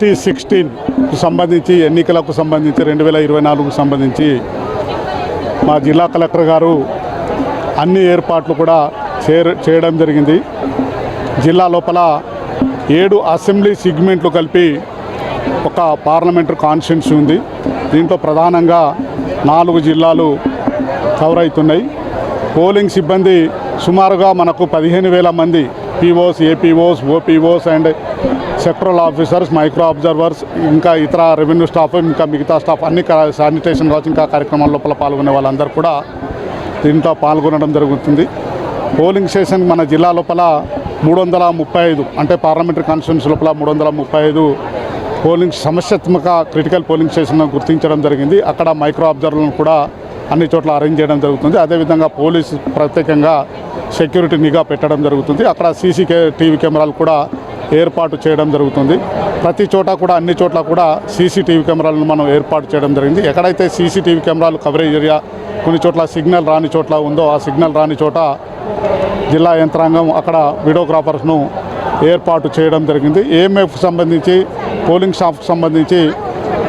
Thirty sixteen సంబంధించి ఎన్నికలకు సంబంధించి రెండు వేల ఇరవై నాలుగుకు సంబంధించి మా జిల్లా కలెక్టర్ గారు అన్ని ఏర్పాట్లు కూడా చేర చేయడం జరిగింది. జిల్లా లోపల ఏడు అసెంబ్లీ సిగ్మెంట్లు కలిపి ఒక పార్లమెంటరీ కాన్స్టిట్యున్సీ ఉంది. దీంట్లో ప్రధానంగా నాలుగు జిల్లాలు కవర్ అవుతున్నాయి. పోలింగ్ సిబ్బంది సుమారుగా మనకు పదిహేను వేల మంది POs APOs OPOs and sectoral officers micro observers ఇంకా ఇతర రెవెన్యూ స్టాఫ్ ఇంకా మిగతా స్టాఫ్ అన్ని శానిటేషన్ కావచ్చు ఇంకా కార్యక్రమాల లోపల పాల్గొనే వాళ్ళందరూ కూడా దీంట్లో పాల్గొనడం జరుగుతుంది. పోలింగ్ స్టేషన్ మన జిల్లా లోపల మూడు వందల ముప్పై ఐదు అంటే పార్లమెంటరీ కాన్స్టిట్యూన్సీ లోపల మూడు వందల ముప్పై ఐదు పోలింగ్ సమస్యాత్మక క్రిటికల్ పోలింగ్ స్టేషన్ గుర్తించడం జరిగింది. అక్కడ మైక్రో అబ్జర్వర్లను కూడా అన్ని చోట్ల అరేంజ్ చేయడం జరుగుతుంది. అదేవిధంగా పోలీసు ప్రత్యేకంగా సెక్యూరిటీ నిఘా పెట్టడం జరుగుతుంది. అక్కడ సీసీ టీవీ కెమెరాలు కూడా ఏర్పాటు చేయడం జరుగుతుంది. ప్రతి చోట కూడా అన్ని చోట్ల కూడా సీసీటీవీ కెమెరాలను మనం ఏర్పాటు చేయడం జరిగింది. ఎక్కడైతే సీసీటీవీ కెమెరాలు కవరేజ్ ఏరియా కొన్ని చోట్ల సిగ్నల్ రాని చోట్ల ఉందో ఆ సిగ్నల్ రాని చోట జిల్లా యంత్రాంగం అక్కడ వీడియోగ్రాఫర్స్ను ఏర్పాటు చేయడం జరిగింది. ఏఎంఎఫ్ సంబంధించి పోలింగ్ స్టాఫ్ సంబంధించి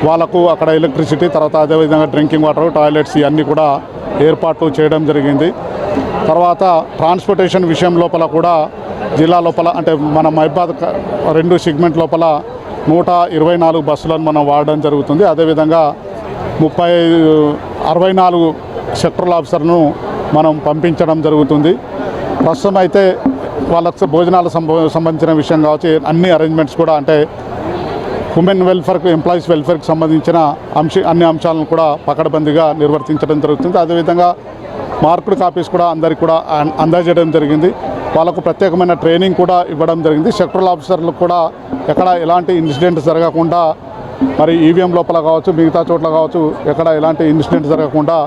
వాళ్ళకు అక్కడ ఎలక్ట్రిసిటీ తర్వాత అదేవిధంగా డ్రింకింగ్ వాటర్ టాయిలెట్స్ ఇవన్నీ కూడా ఏర్పాటు చేయడం జరిగింది. తర్వాత ట్రాన్స్పోర్టేషన్ విషయం లోపల కూడా జిల్లా లోపల అంటే మన మహిబాద్ రెండు సెగ్మెంట్ లోపల నూట ఇరవై నాలుగు బస్సులను మనం వాడడం జరుగుతుంది. అదేవిధంగా ముప్పై అరవై నాలుగు సెక్టరల్ ఆఫీసర్ను మనం పంపించడం జరుగుతుంది. ప్రస్తుతం అయితే వాళ్ళకు భోజనాలకు సంబంధించిన విషయం కావచ్చు అన్ని అరేంజ్మెంట్స్ కూడా అంటే ఉమెన్ వెల్ఫేర్కు ఎంప్లాయీస్ వెల్ఫేర్కి సంబంధించిన అంశ అన్ని అంశాలను కూడా పకడ్బందీగా నిర్వర్తించడం జరుగుతుంది. అదేవిధంగా మార్కుడ్ కాపీస్ కూడా అందరికి కూడా అందజేయడం జరిగింది. వాళ్ళకు ప్రత్యేకమైన ట్రైనింగ్ కూడా ఇవ్వడం జరిగింది. సెక్టరల్ ఆఫీసర్లకు కూడా ఎక్కడ ఎలాంటి ఇన్సిడెంట్ జరగకుండా మరి ఈవీఎం లోపల కావచ్చు మిగతా చోట్ల కావచ్చు ఎక్కడ ఎలాంటి ఇన్సిడెంట్ జరగకుండా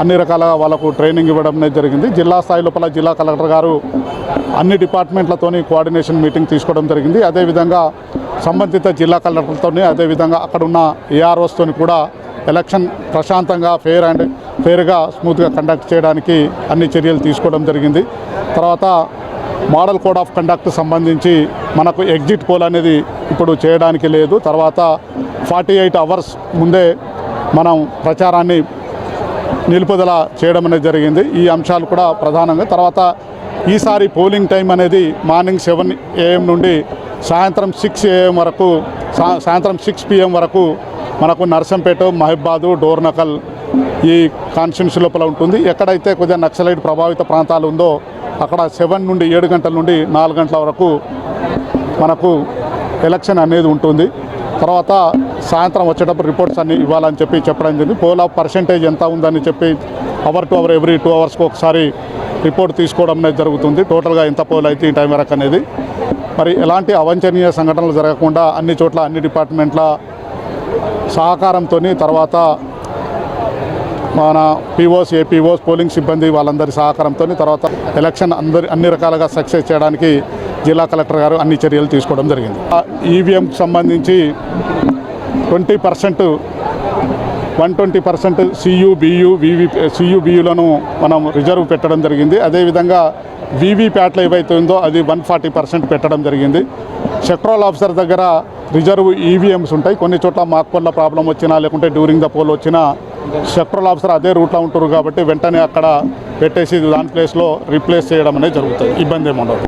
అన్ని రకాలుగా వాళ్ళకు ట్రైనింగ్ ఇవ్వడం అనేది జరిగింది. జిల్లా స్థాయి లోపల జిల్లా కలెక్టర్ గారు అన్ని డిపార్ట్మెంట్లతోని కోఆర్డినేషన్ మీటింగ్ తీసుకోవడం జరిగింది. అదేవిధంగా సంబంధిత జిల్లా కలెక్టర్తోని అదేవిధంగా అక్కడ ఉన్న ఏఆర్ఓస్తోని కూడా ఎలక్షన్ ప్రశాంతంగా ఫెయిర్ అండ్ ఫేర్గా స్మూత్గా కండక్ట్ చేయడానికి అన్ని చర్యలు తీసుకోవడం జరిగింది. తర్వాత మోడల్ కోడ్ ఆఫ్ కండక్ట్ సంబంధించి మనకు ఎగ్జిట్ పోల్ అనేది ఇప్పుడు చేయడానికి లేదు. తర్వాత ఫార్టీ ఎయిట్ అవర్స్ ముందే మనం ప్రచారాన్ని నిలుపుదల చేయడం అనేది జరిగింది. ఈ అంశాలు కూడా ప్రధానంగా తర్వాత ఈసారి పోలింగ్ టైం అనేది మార్నింగ్ సెవెన్ ఏఎం నుండి సాయంత్రం సిక్స్ ఏఎం వరకు సా- సాయంత్రం సిక్స్ పిఎం వరకు మనకు నర్సంపేట మహిబాదు డోర్నకల్ ఈ కాన్స్టిట్యున్సీ లోపల ఉంటుంది. ఎక్కడైతే కొద్దిగా నక్సలైట్ ప్రభావిత ప్రాంతాలు ఉందో అక్కడ సెవెన్ నుండి ఏడు గంటల నుండి నాలుగు గంటల వరకు మనకు ఎలక్షన్ అనేది ఉంటుంది. తర్వాత సాయంత్రం వచ్చేటప్పుడు రిపోర్ట్స్ అన్ని ఇవ్వాలని చెప్పి చెప్పడం జరిగింది. పోల్ ఆఫ్ పర్సెంటేజ్ ఎంత ఉందని చెప్పి hour to hour every two అవర్స్కి ఒకసారి రిపోర్ట్ తీసుకోవడం అనేది జరుగుతుంది. టోటల్గా ఎంత పోల్ అయితే ఈ టైం వరకు అనేది. మరి ఎలాంటి అవంచనీయ సంఘటనలు జరగకుండా అన్ని చోట్ల అన్ని డిపార్ట్మెంట్ల సహకారంతో తర్వాత మన పీఓస్ ఏపీఓస్ పోలింగ్ సిబ్బంది వాళ్ళందరి సహకారంతో తర్వాత ఎలక్షన్ అందరి అన్ని రకాలుగా సక్సెస్ చేయడానికి జిల్లా కలెక్టర్ గారు అన్ని చర్యలు తీసుకోవడం జరిగింది. ఈవీఎంకి సంబంధించి twenty percent one twenty percent CU BU VV సియుబియులను మనం రిజర్వ్ పెట్టడం జరిగింది. అదేవిధంగా వీవీప్యాట్లు ఏవైతే ఉందో అది వన్ ఫార్టీ పర్సెంట్ పెట్టడం జరిగింది. సెట్రోల్ ఆఫీసర్ దగ్గర రిజర్వ్ ఈవీఎంస్ ఉంటాయి. కొన్ని చోట్ల మాక్పల్ల ప్రాబ్లం వచ్చినా లేకుంటే డ్యూరింగ్ ద పోల్ వచ్చినా సెక్టరల్ ఆఫీసర్ అదే రూట్లో ఉంటారు కాబట్టి వెంటనే అక్కడ పెట్టేసి దాని ప్లేస్లో రీప్లేస్ చేయడం అనేది జరుగుతుంది. ఇబ్బంది ఏమి ఉండదు.